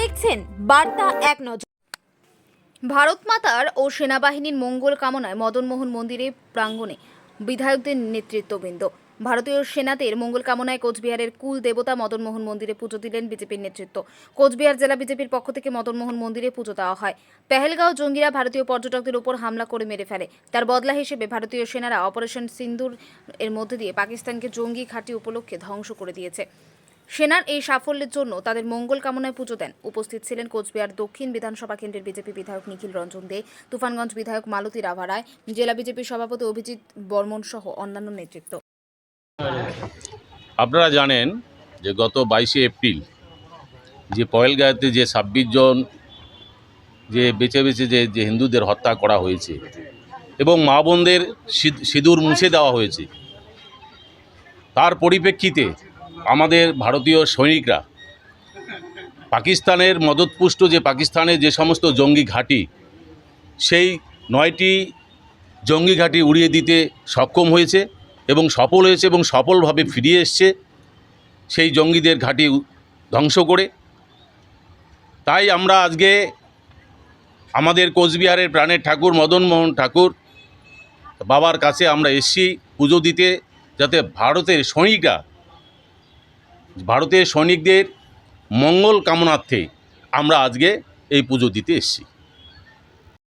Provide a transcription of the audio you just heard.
দেখছেন বার্তা এক নজর। ভারত মাতার ও সেনাবাহিনীর মঙ্গল কামনায় মদনমোহন মন্দিরে প্রাঙ্গণে বিধায়কদের নেতৃত্ববৃন্দ। ভারতীয় সেনাদের মঙ্গল কামনায় কোচবিহারের কুল দেবতা মদনমোহন মন্দিরে পুজো দিলেন বিজেপির নেতৃত্ব। কোচবিহার জেলা বিজেপির পক্ষ থেকে মদনমোহন মন্দিরে পুজো দেওয়া হয়। পেহেলগাঁও জঙ্গিরা ভারতীয় পর্যটকদের উপর হামলা করে মেরে ফেলে। তার বদলা হিসেবে ভারতীয় সেনারা অপারেশন সিন্দুর এর মধ্যে দিয়ে পাকিস্তানকে জঙ্গি ঘাঁটি উপলক্ষে ধ্বংস করে দিয়েছে। সেনার এই সাফল্যের জন্য তাদের মঙ্গল কামনায় পুজো দেন। উপস্থিত ছিলেন কোচবিহার দক্ষিণ বিধানসভা কেন্দ্রের বিজেপি বিধায়ক নিখিল রঞ্জন দে, তুফানগঞ্জ বিধায়ক মালতী রাভারায় জেলা বিজেপি সভাপতি অভিজিৎ বর্মন সহ অন্যান্য নেতৃত্ব। আপনারা জানেন যে গত বাইশে এপ্রিল যে পয়েলগাঁওতে যে ছাব্বিশ জন যে বেছে বেছে যে যে হিন্দুদের হত্যা করা হয়েছে এবং মা বোনদের সিদ- সিঁদুর মুছে দেওয়া হয়েছে, তার পরিপ্রেক্ষিতে আমাদের ভারতীয় সৈনিকরা পাকিস্তানের মদতপুষ্ট যে পাকিস্তানের যে সমস্ত জঙ্গি ঘাঁটি, সেই নয়টি জঙ্গি ঘাঁটি উড়িয়ে দিতে সক্ষম হয়েছে এবং সফল হয়েছে এবং সফলভাবে ফিরিয়ে এসছে। সেই জঙ্গিদের ঘাঁটি ধ্বংস করে। তাই আমরা আজকে আমাদের কোচবিহারের প্রাণের ঠাকুর মদনমোহন ঠাকুর বাবার কাছে আমরা এসছি পুজো দিতে, যাতে ভারতের সৈনিকরা ভারতের সৈনিকদের মঙ্গল কামনার্থে আমরা আজকে এই পুজো দিতে এসছি।